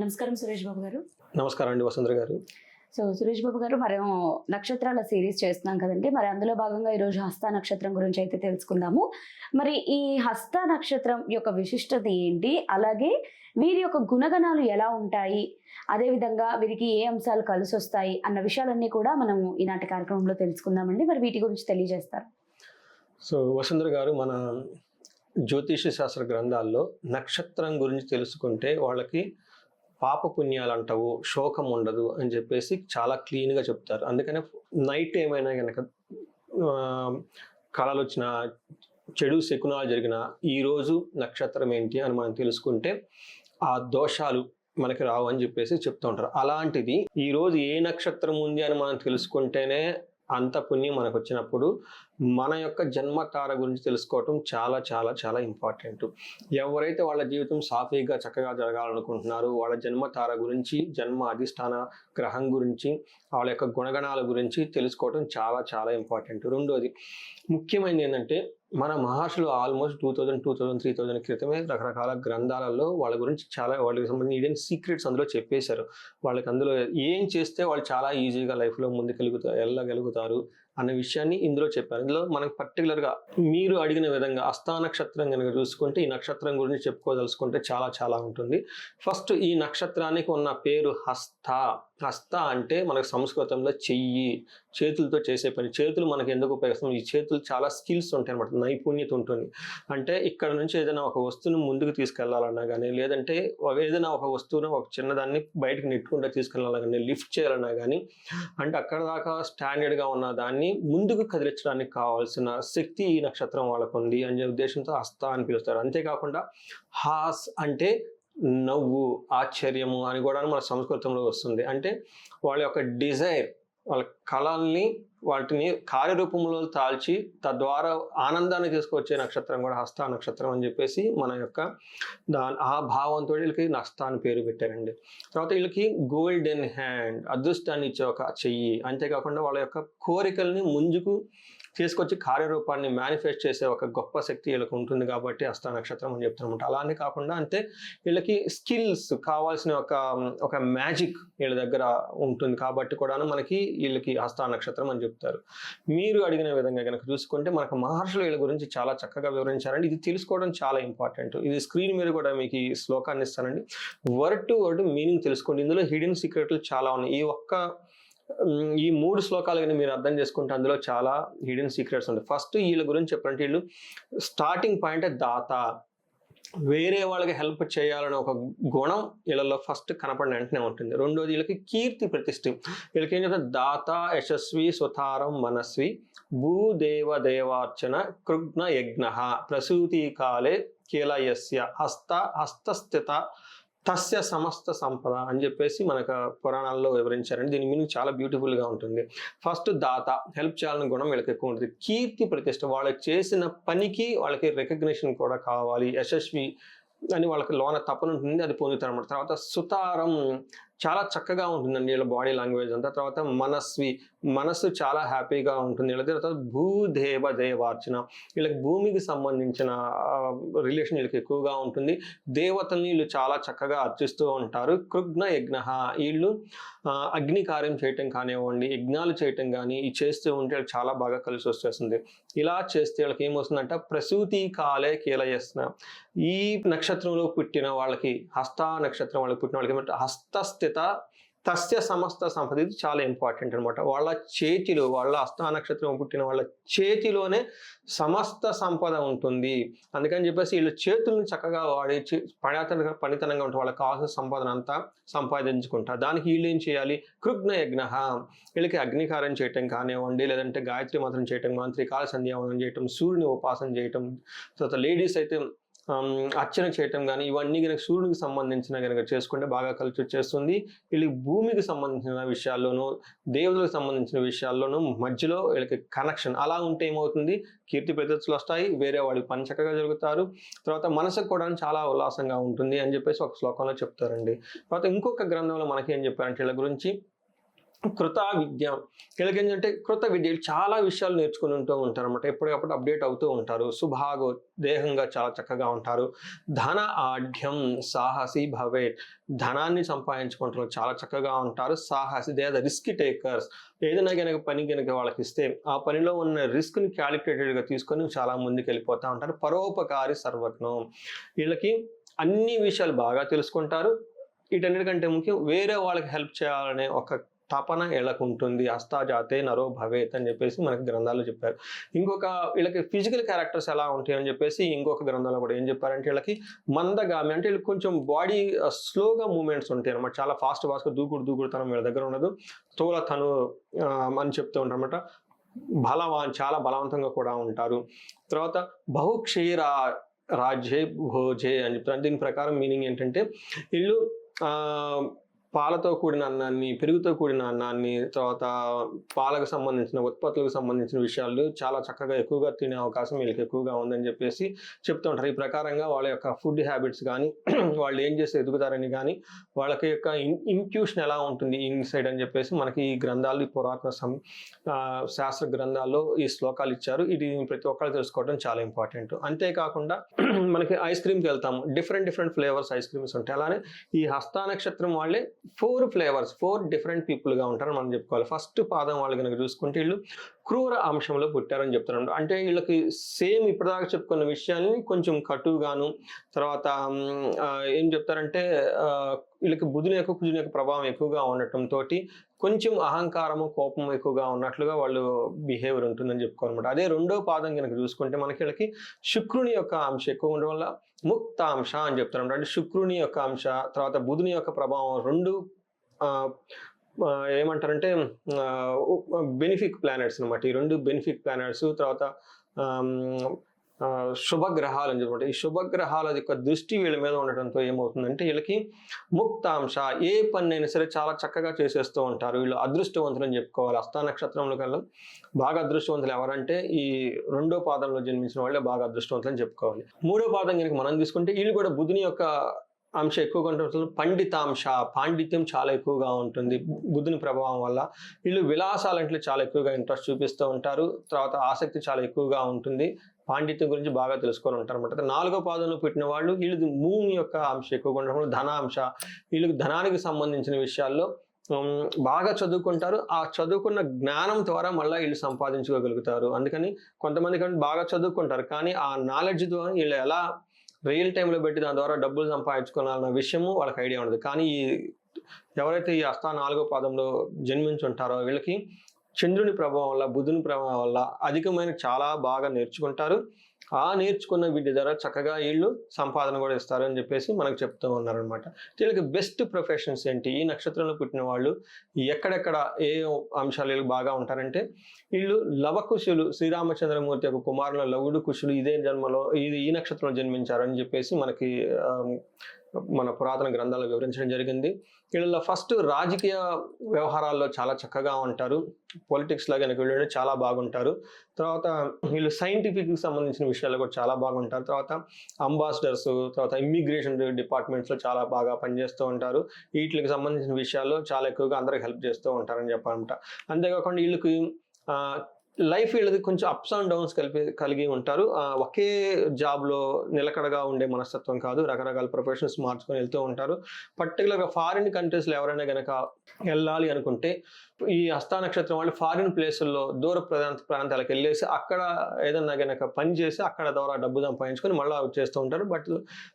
నమస్కారం సురేష్ బాబు గారు. నమస్కారం అండి వసుంధర గారు. సో సురేష్ బాబు గారు మనం నక్షత్రాల సిరీస్ చేస్తున్నాం కదండి. మరి అందులో భాగంగా ఈరోజు హస్త నక్షత్రం గురించి అయితే తెలుసుకుందాము. మరి ఈ హస్త నక్షత్రం యొక్క విశిష్టత ఏంటి? అలాగే వీరి యొక్క గుణగణాలు ఎలా ఉంటాయి? అదేవిధంగా వీరికి ఏ అంశాలు కలిసి వస్తాయి? అన్న విషయాలన్నీ కూడా మనం ఈనాటి కార్యక్రమంలో తెలుసుకుందామండి. మరి వీటి గురించి తెలియజేస్తారు. సో వసుంధర గారు మన జ్యోతిష శాస్త్ర గ్రంథాల్లో నక్షత్రం గురించి తెలుసుకుంటే వాళ్ళకి పాప పుణ్యాలు అంటావు శోకం ఉండదు అని చెప్పేసి చాలా క్లీన్గా చెప్తారు. అందుకనే నైట్ ఏమైనా కనుక కళలు వచ్చిన చెడు శకునాలు జరిగిన ఈరోజు నక్షత్రం ఏంటి అని మనం తెలుసుకుంటే ఆ దోషాలు మనకి రావు అని చెప్పేసి చెప్తూ ఉంటారు. అలాంటిది ఈరోజు ఏ నక్షత్రం ఉంది అని మనం తెలుసుకుంటేనే అంత పుణ్యం మనకు వచ్చినప్పుడు మన యొక్క జన్మతార గురించి తెలుసుకోవటం చాలా చాలా చాలా ఇంపార్టెంట్. ఎవరైతే వాళ్ళ జీవితం సాఫీగా చక్కగా జరగాలనుకుంటున్నారో వాళ్ళ జన్మతార గురించి జన్మ అధిష్టాన గ్రహం గురించి వాళ్ళ యొక్క గుణగణాల గురించి తెలుసుకోవటం చాలా చాలా ఇంపార్టెంట్. రెండోది ముఖ్యమైనది ఏంటంటే మన మహర్షులు almost two thousand two thousand three thousand క్రితమే రకరకాల గ్రంథాలలో వాళ్ళ గురించి చాలా వాళ్ళకి సంబంధించిన సీక్రెట్స్ అందులో చెప్పేశారు. వాళ్ళకి అందులో ఏం చేస్తే వాళ్ళు చాలా ఈజీగా లైఫ్లో ముందుకెలుగుతారు వెళ్ళగలుగుతారు. అనే విషయాన్ని ఇందులో చెప్పారు. ఇందులో మనకు పర్టికులర్గా మీరు అడిగిన విధంగా అస్థా నక్షత్రం కనుక చూసుకుంటే ఈ నక్షత్రం గురించి చెప్పుకోదలుచుకుంటే చాలా చాలా ఉంటుంది. ఫస్ట్ ఈ నక్షత్రానికి ఉన్న పేరు హస్త. హస్త అంటే మనకు సంస్కృతంలో చెయ్యి చేతులతో చేసే పని. చేతులు మనకి ఎందుకు ఉపయోగిస్తాం? ఈ చేతులు చాలా స్కిల్స్ ఉంటాయి అనమాట నైపుణ్యత ఉంటుంది. అంటే ఇక్కడ నుంచి ఏదైనా ఒక వస్తువును ముందుకు తీసుకెళ్ళాలన్నా కానీ లేదంటే ఒక- ఏదైనా ఒక వస్తువును ఒక చిన్నదాన్ని బయటకు నెట్టుకుండా తీసుకెళ్ళాలన్నా కానీ లిఫ్ట్ చేయాలన్నా కానీ అంటే అక్కడ దాకా స్టాండర్డ్గా ఉన్న దాన్ని ముందుకు కదిలించడానికి కావాల్సిన శక్తి ఈ నక్షత్రం వాళ్ళకు ఉంది అనే ఉద్దేశంతో హస్త అని పిలుస్తారు. అంతేకాకుండా హాస్ అంటే నవ్వు ఆశ్చర్యము అని కూడా మన సంస్కృతంలో వస్తుంది. అంటే వాళ్ళ యొక్క డిజైర్ వాళ్ళ కళల్ని వాటిని కార్యరూపంలో తాల్చి తద్వారా ఆనందాన్ని తీసుకొచ్చే నక్షత్రం కూడా హస్త నక్షత్రం అని చెప్పేసి మన యొక్క దా ఆ భావంతో వీళ్ళకి నస్త అని పేరు పెట్టారండి. తర్వాత వీళ్ళకి గోల్డెన్ హ్యాండ్ అదృష్టాన్ని ఇచ్చే ఒక చెయ్యి అంతేకాకుండా వాళ్ళ యొక్క కోరికల్ని ముందుకు తీసుకొచ్చి కార్యరూపాన్ని మేనిఫెస్ట్ చేసే ఒక గొప్ప శక్తి వీళ్ళకి ఉంటుంది కాబట్టి హస్త నక్షత్రం అని చెప్తున్నమాట. అలానే కాకుండా అంటే వీళ్ళకి స్కిల్స్ కావాల్సిన ఒక ఒక మ్యాజిక్ వీళ్ళ దగ్గర ఉంటుంది కాబట్టి కూడా మనకి వీళ్ళకి హస్త నక్షత్రం అని చెప్తారు. మీరు అడిగిన విధంగా కనుక చూసుకుంటే మనకు మహర్షులు వీళ్ళ గురించి చాలా చక్కగా వివరించారండి. ఇది తెలుసుకోవడం చాలా ఇంపార్టెంట్ ఇది స్క్రీన్ మీద కూడా మీకు ఈ శ్లోకాన్ని ఇస్తానండి. వర్డ్ టు వర్డ్ మీనింగ్ తెలుసుకోండి. ఇందులో హిడెన్ సీక్రెట్లు చాలా ఉన్నాయి. ఈ ఒక్క ఈ మూడు శ్లోకాలు కానీ మీరు అర్థం చేసుకుంటే అందులో చాలా హిడెన్ సీక్రెట్స్ ఉంటాయి. ఫస్ట్ వీళ్ళ గురించి చెప్పాలంటే వీళ్ళు స్టార్టింగ్ పాయింట్ దాత. వేరే వాళ్ళకి హెల్ప్ చేయాలనే ఒక గుణం వీళ్ళలో ఫస్ట్ కనపడిన వెంటనే ఉంటుంది. రెండోది వీళ్ళకి కీర్తి ప్రతిష్ఠ. వీళ్ళకి ఏం చెప్తారు? దాత యశస్వి సుతారం మనస్వి భూదేవ దేవార్చన కృగ్న యజ్ఞ. ప్రసూతి కాలే కీలయస్య. హస్త హస్తస్థిత తస్య సమస్త సంపద అని చెప్పేసి మనకు పురాణాల్లో వివరించారండి. దీని మీనింగ్ చాలా బ్యూటిఫుల్గా ఉంటుంది. ఫస్ట్ దాత హెల్ప్ చేయాలని గుణం వీళ్ళకి ఎక్కువ ఉంటుంది. కీర్తి ప్రతిష్ట వాళ్ళకి చేసిన పనికి వాళ్ళకి రికగ్నిషన్ కూడా కావాలి. యశస్వి అని వాళ్ళకి లోన తపన ఉంటుంది అది పొందుతారు అనమాట తర్వాత సుతారం చాలా చక్కగా ఉంటుందండి వీళ్ళ బాడీ లాంగ్వేజ్ అంతా. తర్వాత మనస్వి మనస్సు చాలా హ్యాపీగా ఉంటుంది. వీళ్ళ తర్వాత భూదేవ దేవార్చన వీళ్ళకి భూమికి సంబంధించిన రిలేషన్ వీళ్ళకి ఎక్కువగా ఉంటుంది. దేవతల్ని వీళ్ళు చాలా చక్కగా అర్చిస్తూ ఉంటారు. కృగ్న యజ్ఞ వీళ్ళు అగ్ని కార్యం చేయటం కానివ్వండి యజ్ఞాలు చేయటం కానీ ఇది చేస్తూ ఉంటే వీళ్ళకి చాలా బాగా కలిసి వచ్చేస్తుంది. ఇలా చేస్తే వాళ్ళకి ఏమవుతుందంటే ప్రసూతి కాలే కీలయస్న. ఈ నక్షత్రంలో పుట్టిన వాళ్ళకి హస్త నక్షత్రం వాళ్ళకి పుట్టిన వాళ్ళకి ఏమంటే? హస్తస్థిత తస్య సమస్త సంపద ఇది చాలా ఇంపార్టెంట్ అనమాట వాళ్ళ చేతిలో వాళ్ళ హస్త నక్షత్రం పుట్టిన వాళ్ళ చేతిలోనే సమస్త సంపద ఉంటుంది. అందుకని చెప్పేసి వీళ్ళ చేతులను చక్కగా వాడి పనితన పనితనంగా ఉంటే వాళ్ళకి కావాల్సిన సంపాదన అంతా సంపాదించుకుంటారు దానికి వీళ్ళు ఏం చేయాలి? కృగ్న యజ్ఞ వీళ్ళకి అగ్నికారం చేయటం కానివ్వండి లేదంటే గాయత్రి మంత్రం చేయటం మంత్రి కాల సంధ్యావనం చేయటం సూర్యుని ఉపాసన చేయటం తర్వాత లేడీస్ అయితే అర్చన చేయటం కానీ ఇవన్నీ కనుక సూర్యుడికి సంబంధించిన కనుక చేసుకుంటే బాగా కలిసి వచ్చేస్తుంది. వీళ్ళకి భూమికి సంబంధించిన విషయాల్లోనూ దేవతలకు సంబంధించిన విషయాల్లోనూ మధ్యలో వీళ్ళకి కనెక్షన్ అలా ఉంటే ఏమవుతుంది? కీర్తి ప్రతిష్టలు వస్తాయి వేరే వాడికి పని చక్కగా జరుగుతారు. తర్వాత మనసుకు కూడా చాలా ఉల్లాసంగా ఉంటుంది అని చెప్పేసి ఒక శ్లోకంలో చెప్తారండి. తర్వాత ఇంకొక గ్రంథంలో మనకి ఏం చెప్పారంటే వీళ్ళ గురించి కృత విద్య. వీళ్ళకి ఏంటంటే కృత విద్యలు చాలా విషయాలు నేర్చుకుని ఉంటూ ఉంటారు అనమాట ఎప్పటికప్పుడు అప్డేట్ అవుతూ ఉంటారు. సుభాగో దేహంగా చాలా చక్కగా ఉంటారు. ధన ఆఢ్యం సాహసి భవేట్ ధనాన్ని సంపాదించుకుంటారు చాలా చక్కగా ఉంటారు. సాహసి they are the risk takers. ఏదైనా కనుక పని కనుక వాళ్ళకి ఇస్తే ఆ పనిలో ఉన్న రిస్క్ని క్యాలిక్యులేటెడ్గా తీసుకొని చాలా ముందుకు వెళ్ళిపోతూ ఉంటారు. పరోపకారి సర్వజ్ఞం. వీళ్ళకి అన్ని విషయాలు బాగా తెలుసుకుంటారు. వీటన్నిటికంటే ముఖ్యం వేరే వాళ్ళకి హెల్ప్ చేయాలనే ఒక తపన వీళ్ళకు ఉంటుంది అస్తాజాతే నరో భవేత్ అని చెప్పేసి మనకి గ్రంథాల్లో చెప్పారు. ఇంకొక వీళ్ళకి ఫిజికల్ క్యారెక్టర్స్ ఎలా ఉంటాయి అని చెప్పేసి ఇంకొక గ్రంథంలో కూడా ఏం చెప్పారంటే వీళ్ళకి మందగామి అంటే వీళ్ళకి కొంచెం బాడీ స్లోగా మూమెంట్స్ ఉంటాయి అనమాట చాలా ఫాస్ట్ ఫాస్ట్గా దూకుడు దూకుడుతనం వీళ్ళ దగ్గర ఉండదు. తోల తను అని చెప్తూ ఉంటారు అనమాట బలవాన్ చాలా బలవంతంగా కూడా ఉంటారు. తర్వాత బహుక్షీర రాజ్యే భోజే అని చెప్తారు దీని ప్రకారం మీనింగ్ ఏంటంటే వీళ్ళు ఆ, పాలతో కూడిన అన్నాన్ని పెరుగుతో కూడిన అన్నాన్ని తర్వాత పాలకు సంబంధించిన ఉత్పత్తులకు సంబంధించిన విషయాలు చాలా చక్కగా ఎక్కువగా తినే అవకాశం వీళ్ళకి ఎక్కువగా ఉందని చెప్పేసి చెప్తూ ఉంటారు. ఈ ప్రకారంగా వాళ్ళ యొక్క ఫుడ్ హ్యాబిట్స్ కానీ వాళ్ళు ఏం చేస్తే ఎదుగుతారని కానీ వాళ్ళకి యొక్క ఇంట్యూషన్ ఎలా ఉంటుంది ఇన్సైడ్ అని చెప్పేసి మనకి ఈ గ్రంథాలు ఈ పురాతన సం శాస్త్ర గ్రంథాల్లో ఈ శ్లోకాలు ఇచ్చారు. ఇది ప్రతి ఒక్కరు తెలుసుకోవడం చాలా ఇంపార్టెంట్. అంతేకాకుండా మనకి ఐస్ క్రీమ్కి వెళ్తాము. Different different flavours ice creams ఉంటాయి. అలానే ఈ హస్త నక్షత్రం వాళ్ళే ఫోర్ ఫ్లేవర్స్ ఫోర్ డిఫరెంట్ పీపుల్గా ఉంటారని మనం చెప్పుకోవాలి. ఫస్ట్ పాదం వాళ్ళు కనుక చూసుకుంటే వీళ్ళు క్రూర అంశంలో పుట్టారని చెప్తున్నారు అంటే వీళ్ళకి సేమ్ ఇప్పటిదాకా చెప్పుకున్న విషయాల్ని కొంచెం కటుగాను తర్వాత ఏం చెప్తారంటే వీళ్ళకి బుధుని యొక్క కుజుని యొక్క ప్రభావం ఎక్కువగా ఉండటంతో కొంచెం అహంకారము కోపం ఎక్కువగా ఉన్నట్లుగా వాళ్ళు బిహేవియర్ ఉంటుందని చెప్పుకోవాలన్నమాట. అదే రెండో పాదం కనుక చూసుకుంటే మనకి వీళ్ళకి శుక్రుని యొక్క అంశం ఎక్కువ ఉండడం వల్ల ముక్త అంశ అని చెప్తారు అంటే శుక్రుని యొక్క అంశ తర్వాత బుధుని యొక్క ప్రభావం రెండు ఏమంటారంటే బెనిఫిక్ ప్లానెట్స్ అనమాట ఈ రెండు బెనిఫిక్ ప్లానెట్స్ తర్వాత శుభగ్రహాలు అని చెప్పమాట ఈ శుభగ్రహాల యొక్క దృష్టి వీళ్ళ మీద ఉండటంతో ఏమవుతుందంటే వీళ్ళకి ముక్తాంశ ఏ పని అయినా సరే చాలా చక్కగా చేసేస్తూ ఉంటారు. వీళ్ళు అదృష్టవంతులు అని చెప్పుకోవాలి. అస్థా నక్షత్రంలో కల్లా బాగా అదృష్టవంతులు ఎవరంటే ఈ రెండో పాదంలో జన్మించిన వాళ్ళే బాగా అదృష్టవంతులు అని చెప్పుకోవాలి. మూడో పాదం కనుక మనం తీసుకుంటే వీళ్ళు కూడా బుధుని యొక్క అంశం ఎక్కువగా ఉంటుంది పండితాంశ పాండిత్యం చాలా ఎక్కువగా ఉంటుంది బుద్ధుని ప్రభావం వల్ల. వీళ్ళు విలాసాలంటే చాలా ఎక్కువగా ఇంట్రెస్ట్ చూపిస్తూ ఉంటారు. తర్వాత ఆసక్తి చాలా ఎక్కువగా ఉంటుంది. పాండిత్యం గురించి బాగా తెలుసుకొని ఉంటారు అనమాట నాలుగో పాదంలో పుట్టిన వాళ్ళు వీళ్ళు భూమి యొక్క అంశం ఎక్కువగా ఉండడం వల్ల ధనాంశ. వీళ్ళకి ధనానికి సంబంధించిన విషయాల్లో బాగా చదువుకుంటారు. ఆ చదువుకున్న జ్ఞానం ద్వారా మళ్ళీ వీళ్ళు సంపాదించుకోగలుగుతారు. అందుకని కొంతమంది కంటే బాగా చదువుకుంటారు. కానీ ఆ నాలెడ్జ్ ద్వారా వీళ్ళు ఎలా రియల్ టైంలో పెట్టి దాని ద్వారా డబ్బులు సంపాదించుకోవాలన్న విషయము వాళ్ళకి ఐడియా ఉండదు. కానీ ఈ ఎవరైతే ఈ అస్థా నాలుగో పాదంలో జన్మించి ఉంటారో వీళ్ళకి చంద్రుని ప్రభావం వల్ల బుధుని ప్రభావం వల్ల అధికమైన చాలా బాగా నేర్చుకుంటారు. ఆ నేర్చుకున్న వీటి ద్వారా చక్కగా వీళ్ళు సంపాదన కూడా ఇస్తారని చెప్పేసి మనకు చెప్తూ ఉన్నారనమాట వీళ్ళకి బెస్ట్ ప్రొఫెషన్స్ ఏంటి? ఈ నక్షత్రంలో పుట్టిన వాళ్ళు ఎక్కడెక్కడ ఏ అంశాలు వీళ్ళకి బాగా ఉంటారంటే వీళ్ళు లవకుశులు శ్రీరామచంద్రమూర్తి యొక్క కుమారుల లవుడు కుశులు ఇదే జన్మలో ఇది ఈ నక్షత్రంలో జన్మించారని చెప్పేసి మనకి మన పురాతన గ్రంథాల్లో వివరించడం జరిగింది. వీళ్ళ ఫస్ట్ రాజకీయ వ్యవహారాల్లో చాలా చక్కగా ఉంటారు. పొలిటిక్స్ లాగా కనుక వీళ్ళు చాలా బాగుంటారు. తర్వాత వీళ్ళు సైంటిఫిక్కి సంబంధించిన విషయాలు కూడా చాలా బాగుంటారు. తర్వాత అంబాసిడర్స్ తర్వాత ఇమ్మిగ్రేషన్ డిపార్ట్మెంట్స్లో చాలా బాగా పనిచేస్తూ ఉంటారు. వీటికి సంబంధించిన విషయాల్లో చాలా ఎక్కువగా అందరికి హెల్ప్ చేస్తూ ఉంటారని చెప్పాలంట అంతేకాకుండా వీళ్ళకి లైఫ్ వీళ్ళది కొంచెం అప్స్ అండ్ డౌన్స్ కలిపి కలిగి ఉంటారు. ఒకే జాబ్లో నిలకడగా ఉండే మనస్తత్వం కాదు. రకరకాల ప్రొఫెషన్స్ మార్చుకొని వెళ్తూ ఉంటారు. పర్టికులర్గా ఫారిన్ కంట్రీస్లో ఎవరైనా కనుక వెళ్ళాలి అనుకుంటే ఈ హస్తా నక్షత్రం వాళ్ళు ఫారిన్ ప్లేసుల్లో దూర ప్రాంత ప్రాంతాలకు వెళ్ళేసి అక్కడ ఏదన్నా కనుక పని చేసి అక్కడ ద్వారా డబ్బు సంపాదించుకొని మళ్ళీ చేస్తూ ఉంటారు. But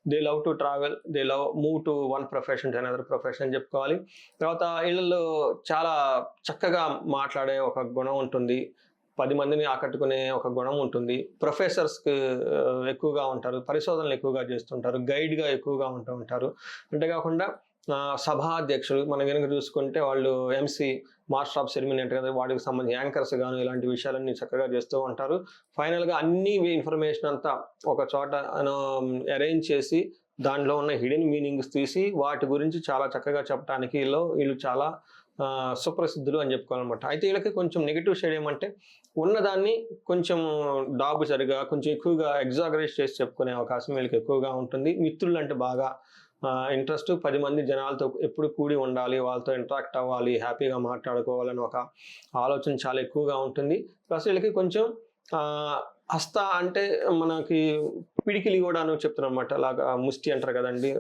they love to travel they love move to one profession to another profession అని చెప్పుకోవాలి. తర్వాత వీళ్ళలో చాలా చక్కగా మాట్లాడే ఒక గుణం ఉంటుంది. పది మందిని ఆకట్టుకునే ఒక గుణం ఉంటుంది. ప్రొఫెసర్స్కి ఎక్కువగా ఉంటారు. పరిశోధనలు ఎక్కువగా చేస్తుంటారు. గైడ్గా ఎక్కువగా ఉంటూ ఉంటారు. అంతేకాకుండా సభాధ్యక్షులు మనం కనుక చూసుకుంటే వాళ్ళు ఎంసీ మాస్టర్ ఆఫ్ సెరమనీ అంటే కదా వాటికి సంబంధించి యాంకర్స్ గాను ఇలాంటి విషయాలన్నీ చక్కగా చేస్తూ ఉంటారు. ఫైనల్గా అన్ని ఇన్ఫర్మేషన్ అంతా ఒక చోట అరేంజ్ చేసి దాంట్లో ఉన్న హిడెన్ మీనింగ్స్ తీసి వాటి గురించి చాలా చక్కగా చెప్పడానికి వీళ్ళు వీళ్ళు చాలా సుప్రసిద్ధులు అని చెప్పుకోవాలన్నమాట. అయితే వీళ్ళకి కొంచెం నెగిటివ్ షేడ్ ఏమంటే ఉన్నదాన్ని కొంచెం డాబు సరిగా కొంచెం ఎక్కువగా ఎగ్జాగరేట్ చేసి చెప్పుకునే అవకాశం వీళ్ళకి ఎక్కువగా ఉంటుంది. మిత్రులు అంటే బాగా ఇంట్రెస్ట్ పది మంది జనాలతో ఎప్పుడు కూడి ఉండాలి వాళ్ళతో ఇంటరాక్ట్ అవ్వాలి హ్యాపీగా మాట్లాడుకోవాలని ఒక ఆలోచన చాలా ఎక్కువగా ఉంటుంది. ప్లస్ వీళ్ళకి కొంచెం హస్త అంటే మనకి పిడికిలి కూడా అని చెప్తున్నా అనమాట అలాగా ముష్టి అంటారు కదండి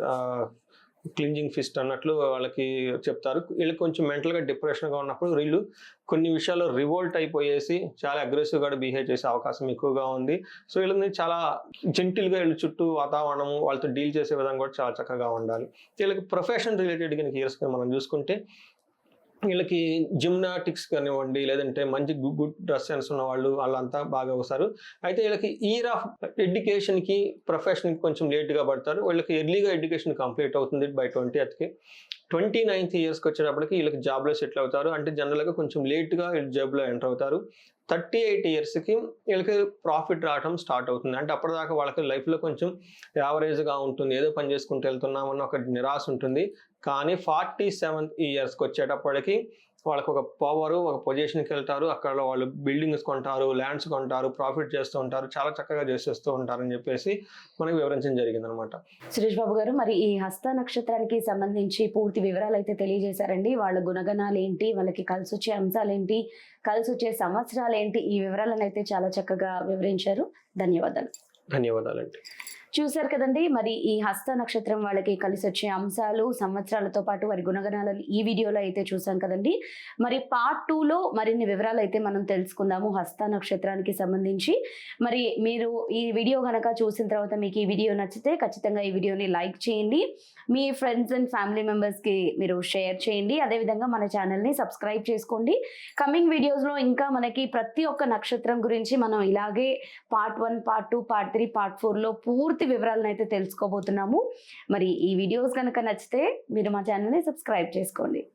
క్లింజింగ్ ఫిస్ట్ అన్నట్లు వాళ్ళకి చెప్తారు. వీళ్ళకి కొంచెం మెంటల్గా డిప్రెషన్గా ఉన్నప్పుడు వీళ్ళు కొన్ని విషయాల్లో రివోల్ట్ అయిపోయేసి చాలా అగ్రెసివ్గా బిహేవ్ చేసే అవకాశం ఎక్కువగా ఉంది. సో వీళ్ళని చాలా జెంటిల్గా వీళ్ళ చుట్టూ వాతావరణము వాళ్ళతో డీల్ చేసే విధంగా కూడా చాలా చక్కగా ఉండాలి. వీళ్ళకి ప్రొఫెషన్ రిలేటెడ్ కనుక ఇయర్స్ మనం చూసుకుంటే వీళ్ళకి జిమ్నాటిక్స్ కానివ్వండి లేదంటే మంచి గుడ్ డ్రెస్ సెన్స్ ఉన్న వాళ్ళు వాళ్ళంతా బాగా వస్తారు. అయితే వీళ్ళకి ఇయర్ ఆఫ్ ఎడ్యుకేషన్కి ప్రొఫెషన్కి కొంచెం లేట్గా పడతారు. వీళ్ళకి ఎర్లీగా ఎడ్యుకేషన్ కంప్లీట్ అవుతుంది బై ట్వంటీ ఎత్కి ట్వంటీ నైన్త్ ఇయర్స్కి వచ్చేటప్పటికి వీళ్ళకి జాబ్లో సెటిల్ అవుతారు. అంటే జనరల్గా కొంచెం లేట్గా వీళ్ళు జాబ్లో ఎంటర్ అవుతారు. థర్టీ ఎయిట్ ఇయర్స్కి వీళ్ళకి ప్రాఫిట్ రావడం స్టార్ట్ అవుతుంది. అంటే అప్పటిదాకా వాళ్ళకి లైఫ్లో కొంచెం యావరేజ్గా ఉంటుంది. ఏదో పని చేసుకుంటూ వెళ్తున్నామన్న ఒక నిరాశ ఉంటుంది. కానీ ఫార్టీ సెవెంత్ ఇయర్స్కి వచ్చేటప్పటికి వాళ్ళకి ఒక పవర్ ఒక పొజిషన్కి వెళ్తారు. అక్కడ వాళ్ళు బిల్డింగ్స్ కొంటారు ల్యాండ్స్ కొంటారు ప్రాఫిట్ చేస్తూ ఉంటారు. చాలా చక్కగా చేసేస్తూ ఉంటారని చెప్పేసి మనకి వివరించడం జరిగింది అనమాట సురేష్ బాబు గారు మరి ఈ హస్త నక్షత్రానికి సంబంధించి పూర్తి వివరాలు అయితే తెలియజేశారండి. వాళ్ళ గుణగణాలు ఏంటి వాళ్ళకి కలిసి వచ్చే అంశాలు ఏంటి కలిసి వచ్చే సంవత్సరాలు ఏంటి ఈ వివరాలను అయితే చాలా చక్కగా వివరించారు. ధన్యవాదాలు. ధన్యవాదాలండి. చూశారు కదండి. మరి ఈ హస్త నక్షత్రం వాళ్ళకి కలిసి వచ్చే అంశాలు సంవత్సరాలతో పాటు వారి గుణగణాలు ఈ వీడియోలో అయితే చూసాం కదండి. మరి పార్ట్ టూలో మరిన్ని వివరాలు అయితే మనం తెలుసుకుందాము హస్త నక్షత్రానికి సంబంధించి. మరి మీరు ఈ వీడియో కనుక చూసిన తర్వాత మీకు ఈ వీడియో నచ్చితే ఖచ్చితంగా ఈ వీడియోని లైక్ చేయండి. మీ ఫ్రెండ్స్ అండ్ ఫ్యామిలీ మెంబర్స్కి మీరు షేర్ చేయండి. అదేవిధంగా మన ఛానల్ని సబ్స్క్రైబ్ చేసుకోండి. కమింగ్ వీడియోస్లో ఇంకా మనకి ప్రతి ఒక్క నక్షత్రం గురించి మనం ఇలాగే part one part two part three part ఫోర్లో పూర్తి పూర్తి వివరాలను అయితే తెలుసుకోబోతున్నాము. మరి ఈ వీడియోస్ కనుక నచ్చితే మీరు మా ఛానల్ని సబ్స్క్రైబ్ చేసుకోండి.